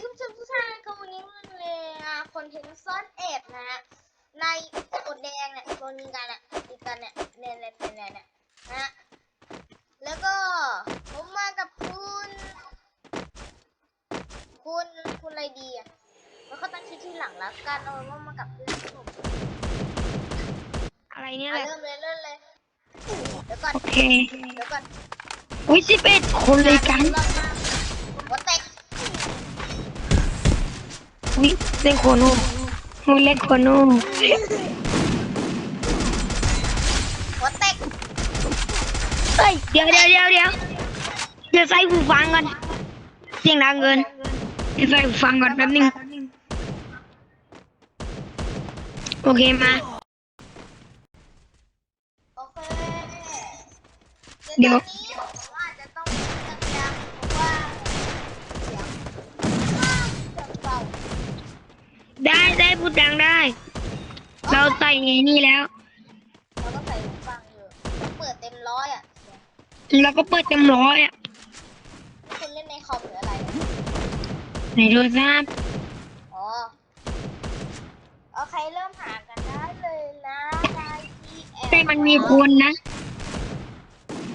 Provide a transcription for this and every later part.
ดีคุณผู้ชมทุกท่านนะครับวันนี้มันเลยอะคอนเทนต์ซ่อนแอบนะฮะในกดแดงเนี่ยตัวนี้กันอะติดกันเนี่ยเนี่ยเนี่ยเนี่ยเนี่ยนะฮะแล้วก็ผมมากับคุณ คุณคุณอะไรดีอะแล้วก็ตั้งชื่อที่หลังแล้วกันเอาเป็นว่ามากับเพื่อนผมอะไรเนี่ยอะแหละเริ่มเลยเริ่มเลยเดี๋ยวก่อนโอเคเดี๋ยวก่อนอุ้ยสิบเอ็ดคนเลยกัน รอบมาหัวแตก อุ้ยเล่นโคโน่อุ้ยเล่นโคโน่หัวแตกเฮ้ยเดี๋ยวเดี๋ยวเดี๋ยวเดี๋ยวเดี๋ยวใส่หูฟังก่อนเสียงดังเกินเดี๋ยวใส่หูฟังก่อนแป๊บนึงโอเคมาโอเคเดี๋ยวตอนนี้ผมอาจจะต้องดังๆเพราะว่าเสียงเสียงเบา ได้ได้พูดดังได้ เราใส่ไงนี่แล้ว เราก็ใส่หูฟังอยู่เปิดเต็มร้อยอะเสียงเราก็เปิดเต็มร้อยอะคุณเล่นในคอมหรืออะไรอะไหนโทรศัพท์อ๋อโอเคเริ่มหากันได้เลยนะใครที่แอบแต่มันมีคนนะ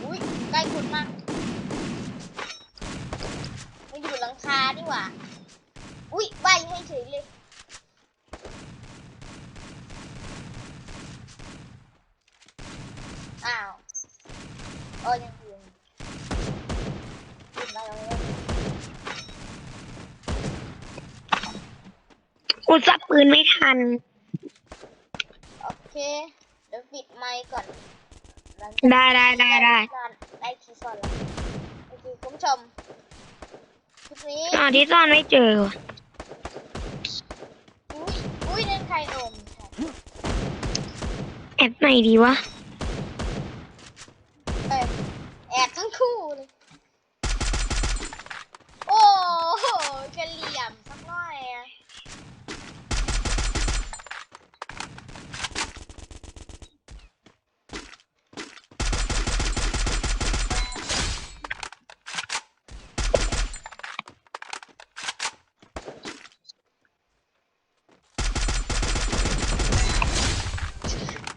อุ้ยใกล้คุณมากมันอยู่หลังคาดีกว่า อุ้ยใบให้เฉยเลย อ้าวเออยังอยู่ปิดมาแล้วเนี่ย กูซับ ปืนไม่ทัน โอเค เดี๋ยวปิดไมค์ก่อนหลังได้ได้ได้ได้การได้คีย์ซอนแล้วโอเคคุณผู้ชมคลิปนี้ตอนที่ซ่อนไม่เจอว่ะอุ้ยอุ้ยนั่นใครเอ่มใช่แอปไหนดีวะเอ้ยแอบทั้งคู่เลย โอ้โหจะเหลี่ยมสักหน่อยอะ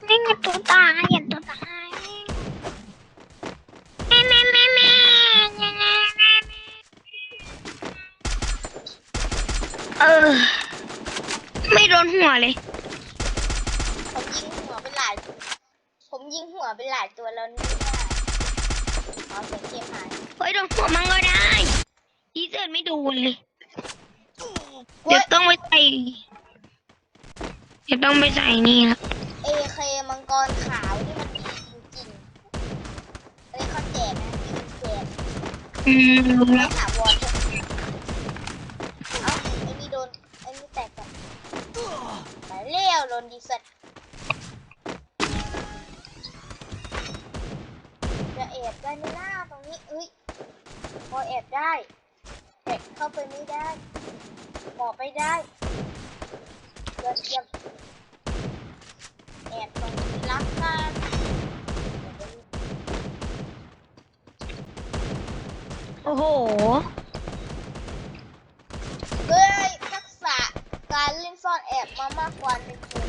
ไม่งั้นตัวตายอย่าตัวตายแม่แม่แม่แม่แม่แม่แม่เออ ไม่โดนหัวเลย ผมยิงหัวเป็นหลายผมยิงหัวเป็นหลายตัวแล้วนี่เอาเสียงเกมหายเฮ้ยโดนหัวมันก็ได้อีเสิร์ตไม่โดนเลยเว้เดี๋ยวยต้องไปใส่ เดี๋ยวต้องไปใส่นี่ละเอเคมังกรขาวที่มันดีจริงๆอันนี้เขาแจกนะแจกอืมรู้ไม่แล้วถามวอนเลยเอ้าไอ้นี่โดนไอ้นี่แตกกันมาเลี้ยวโดนดีเซ็ตจะแอบได้ไหมล่ะตรงนี้เอ้ยพอแอบได้แต่เข้าไปไม่ได้บอกไปได้เดี๋ยวเทียมแอบตรงนี้รักกันเดี๋ยวโอ้โห เฮ้ยทักษะการเล่นซ่อนแอบมามากกว่า1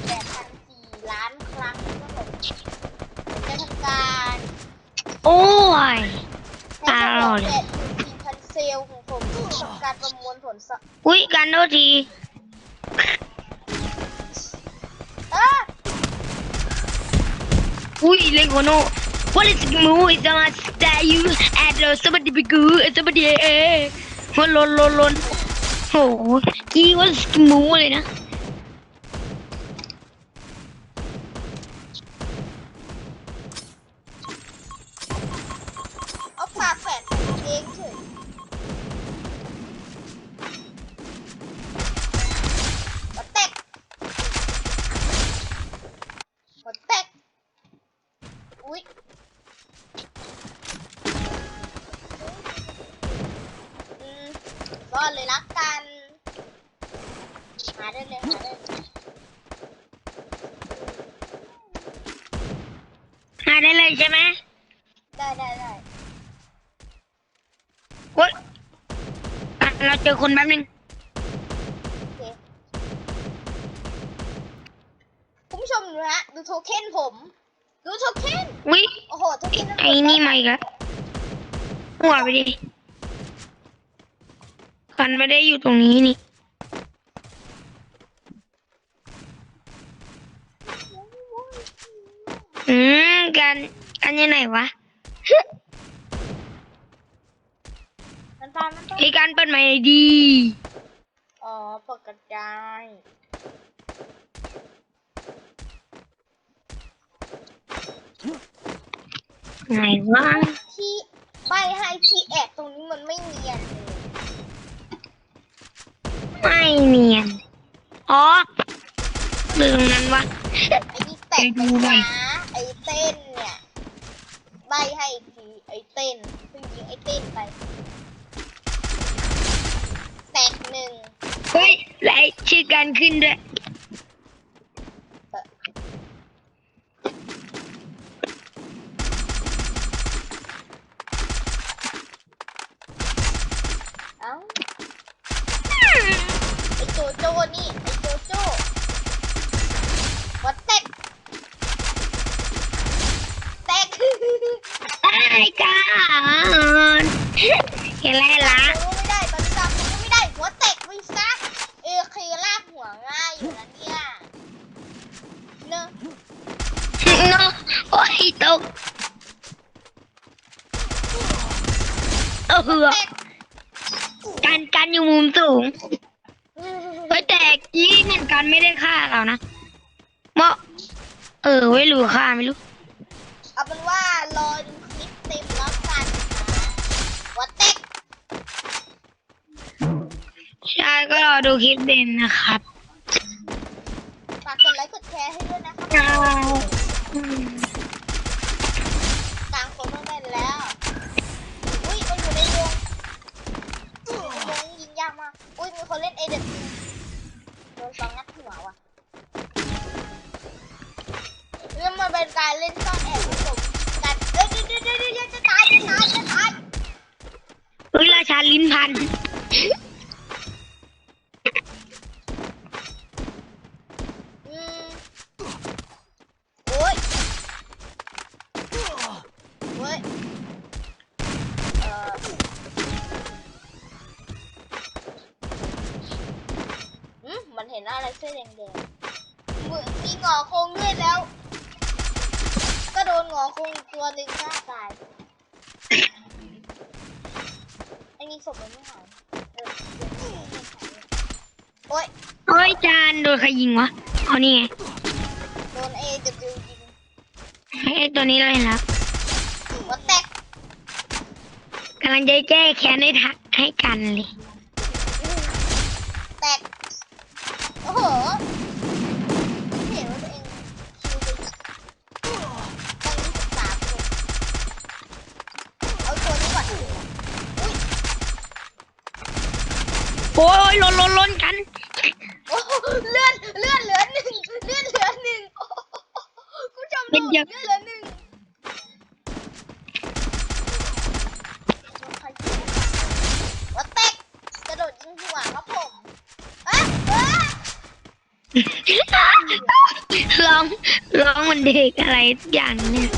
8 0 0ล้านครั้งครับผมผมจะทำการ โอ้ย ให้ ตา ฉ ห ล ล่ อองเลยแจกอยู่ทีพันเซลล์ของผมทำการประมวลผลสะอุ้ยกันโทษทีเอ้าอุ้ยเล่นโคโน่ What is the move is the much that you add lo somebody be good somebody เอ๊ะมันลนลนลนโหกี้ว่าสกิมูเลยนะ อุ้ยรอดเลยละกันหาได้เลยหาได้เลยาได้เลยใช่ไหมได้ได้ได้โอ๊ยเราเจอคนแป๊บนึงคคุณผู้ชมดูนะดูโทเค็นผม ดูโทเค็นวิโอ้โหโทเค็นไอ้นี่มาอีกแล้วหัวไปดิกันไม่ได้อยู่ตรงนี้นี่อืมกันกันยังไงวะมันตามมันตามไอ้การเปิดใหม่ดีอ๋อเปิดกระจาย ไหนวะที่ใบให้ที่แอบตรงนี้มันไม่เนียนเลยไม่เนียนอ๋อหรือตรงนั้นวะ ไอ้นี่แตกไปนะไอ้เต้นเนี่ยใบให้อีกทีไอ้เต้นเพิ่งยิงไอ้เต้นไป แตกหนึ่งเฮ้ยและชื่อการขึ้นด้วย เอ้า ไอ้โจโจ้นี่ ไอ้โจโจ้วัดแตกแตก ไอ้การเห็นไรละ รู้ไม่ได้ตอนนี้ตามรู้ไม่ได้ หัวแตกไปซะเอเคลากหัวง่ายอยู่นะเนี่ยเนอะเนาะโอ้ยตกเออแตกการการอยู่มุมสูงเฮ้ยแต่กี้เหมือนกันไม่ได้ฆ่าเรานะเมาะเออไว้รู้ฆ่าไม่รู้เอาเป็นว่ารอดูคลิปเต็มแล้วกันนะหัวแตก ใช่ก็รอ ดูคลิปเด่นนะครับฝากกดไลค์กดแชร์ให้ด้วยนะคครัรับบอืมกลางคนต้องได้แล้ว อุ้ยมันอยู่ในวงอยู่ในวงยิงยากมาก อุ้ยมีคนเล่นเอเดโดนสองนัดหัวว่ะแล้วมันเป็นการเล่นซ่อนแอบผสมกันเอ้ยเดี๋ยวเดี๋ยวเดี๋ยวเดี๋ยวจะตายจะตายจะตาย เฮ้ยราชาลิ้นพันอืมโอ้ยโอ้ยเอ่ออืมมันเห็นอะไรเสื้อแดงๆเหมือนมีหงอโคงด้วยแล้ว ก็โดนหงอโคงอีกตัวหนึ่งฆ่าตายไอ้นี่ศพมันไม่หายเออเดี๋ยวไม่หายเลยโอ้ยเฮ้ยจานโดนใครยิงวะเอานี่ไงโดน AW ยิงให้ไอ้ตัวนี้เลยนะหัวแตกกำลังจะแก้แค้นให้ทะให้กันเลย แตก โอ้โหไม่เห็นว่าตัวเองคิวไปตั้งยี่สิบสามคนเอาตัวนี้ก่อนอุ้ย โอ้ยล้นล้นล้นกัน โอ้โหเลื่อนเลื่อนเหลือหนึ่งเลื่อนเหลือหนึ่งโอ้โหคุณผู้ชม เป็ ดู น เลื่ ยั อง นเหลือหนึ่งหัวแตกกระโดดยิงหัวครับผมอะอะ ร้องร้องเหมันเด็กอะไรทุกอย่างเนี่ย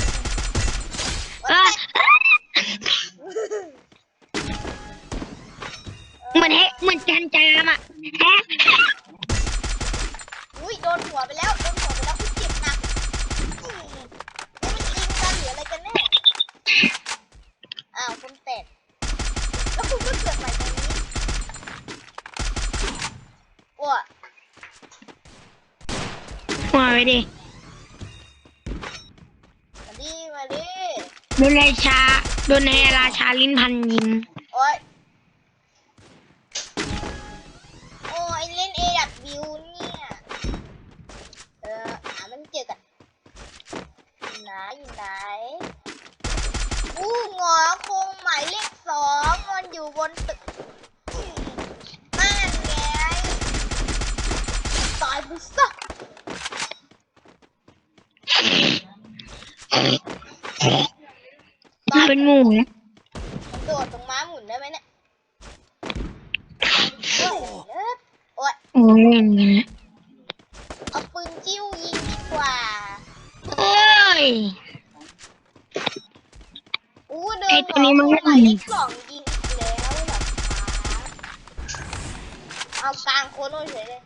หัวอะแตกเหมือนเฮะเหมือนจันจามอะแฮะอุ้ยโดนหัวไปแล้วโดนหัวไปแล้วคุณเจ็บหนักอืมแล้วมันยิงกันหรืออะไรกันแน่อ้าวคุณแตกแล้วคุณก็เกิดใหม่ตรงนี้อ้ว มาไปดิ มาดิมาดิโดนราชา โดนในราชาลิ้นพันยิงโอ้ยโอ้ยเล่นเอดับบิวเนี่ยเออหามันเจอกันอยู่ไหนอยู่ไหนอู้หงอคงหมายเลขสองมันอยู่บนตึกนั่นไงตายไปซะ มัน เป็นหมูนะโดดตรงม้าหมุนได้ไหมเนี่ยโอ้ยเลิศโอ้ยโอ้ยอย่างเงี้ยเอาปืนจิ้วยิงดีกว่ายอู้เดิไอ้นตัวนี้มันไหลไม่กล่องยิงอีกแล้วเหรอคะเอากลางโคโน่เฉยเลย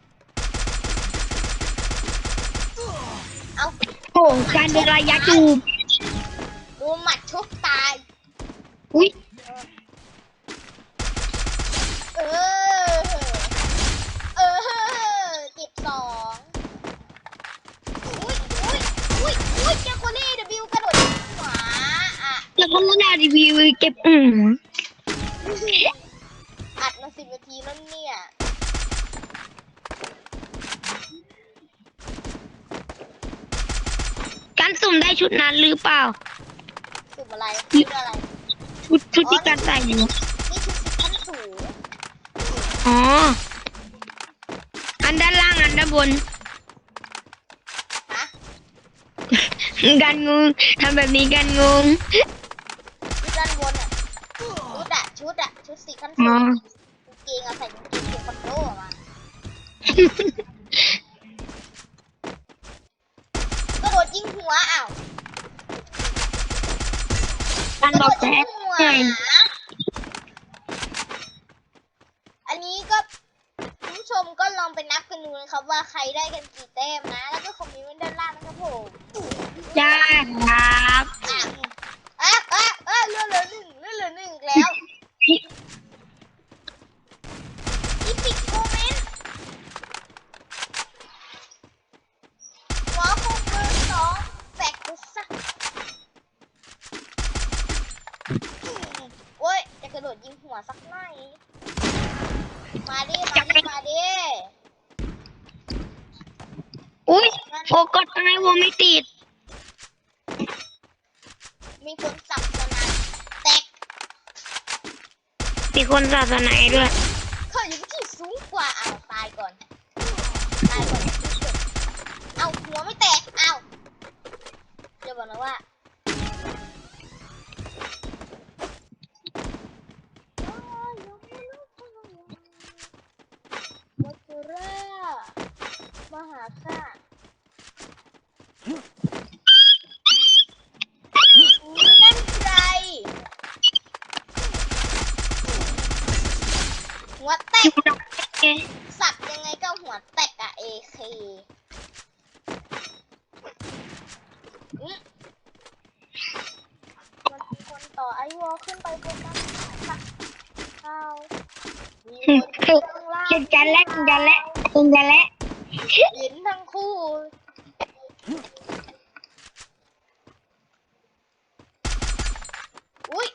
เอา โอ้การเดินระยะจูบ ดูหมัดชุบตาย อุ้ยเออ เออเจ็บสองอุ้ยอุ้ยอุ้ยอุ้ยเจ้าโคเล่เดบิวกระโดดขวาอะแล้วก็นารีวิวเก็บอืมอัดมาสิบนาทีแล้วเนี่ย การสุ่มได้ชุดนั้นหรือเปล่า สุดอะไรชุดอะไรชุดชุดที่การใส่อยู่ นี่ชุดสิบขั้นสูงอ๋อ อันด้านล่างอันด้านบนฮะการงงทำแบบนี้การงงชุดด้านบนอะชุดอะชุดอะชุดสีขั้นอ๋สูองกางเกงอะใส่กางเกงเทควันโดมาก็โดดยิงหัวอ้าว การบอกแท้ไงอันนี้ก็ผู้ชมก็ลองไปนับกันดูนะครับ ว่าใครได้กันกี่แต้มนะ แล้วก็คอมเมนต์ไว้ด้านล่างนะครับผม จ้าครับ อะอะอะอะเรือเหลือหนึ่งเรือเหลือหนึ่งอีกแล้วอีพิกโมเมนต์หัวคงเบอร์สองแบกกูซะโอ้ย จะกระโดดยิงหัวสักหน่อย มาดิ มาดิ มาดิ อุ้ยโฟกัสไอ้วอไม่ติด มีคนสับสนานแตกมีคนศาสนาด้วย เขาอยู่ที่สูงกว่าอ้าวตายก่อน ตายก่อนเอาหัวไม่แตกเอาจะบอกนะว่า มาหาข้านั่นใครหัวแตกสับยังไงก็หัวแตกอะเอเคมันมีคนต่อไอวอลขึ้นไปบนนั้นค่ะเอามีคนข้างล่างเห็นกันแล้วจันแล้วเห็นกันแล้วเห็นทั้งคู่ อุ้ย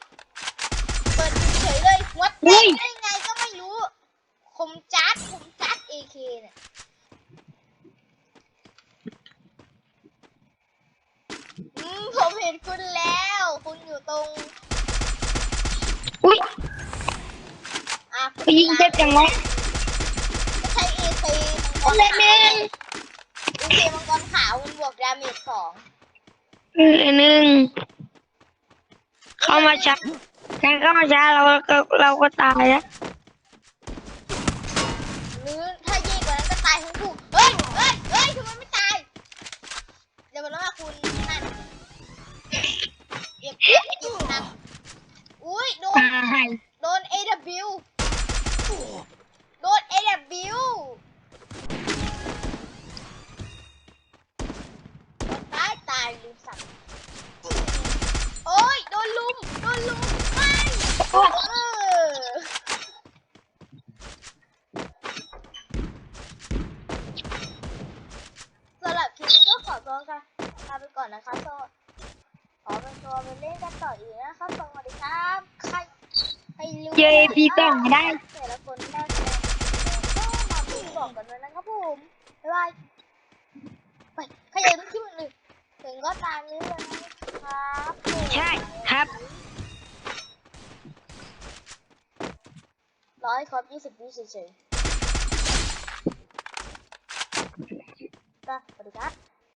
เปิดเฉยเลยหัวแตกได้ไงก็ไม่รู้คมจัดคมจัดเอเคเนี่ยอืมผมเห็นคุณแล้ว คุณอยู่ตรง อุ้ยอะไปยิงเจ็บจังเอเค มังกอะรไรขาวเนี่ยเอเคมังกรขาวมันบวกดาเมจสองเออหนึ่งเข้ามาช้าการเข้ามาช้าเราก็เราก็ตายแล้วหรือถ้ายิ่งกว่านั้นก็ตายทั้งคู่เฮ้ยเฮ้ยเฮ้ยทำไมไม่ตายเดี๋ยวบอกนะว่าคุณนั่นเก็บเก็บหนักอุ้ยโดนตายโดน AW โดน AW ตายตายลืมสั่งโอ้ยโดนลุมโดนลุมไม่โอ้เออสำหรับคลิปนี้ก็ขอตัวค่ะลาไปก่อนนะคะโซขอเป็นตัวไปเล่นกันต่ออีกนะคะสวัสดีครับใครใครรู้เจอพี่กล่องไม่ได้ แต่ละคนได้คะแนนก็มาพูดบอกกันด้วยนะครับผมบ๊ายบายไปใครอยากดูคลิปอื่นๆ ถึงก็ตามนี้เลยนะครับผมใช่ครับร้อยครบยี่สิบวิเฉยๆก็สวัสดีครับ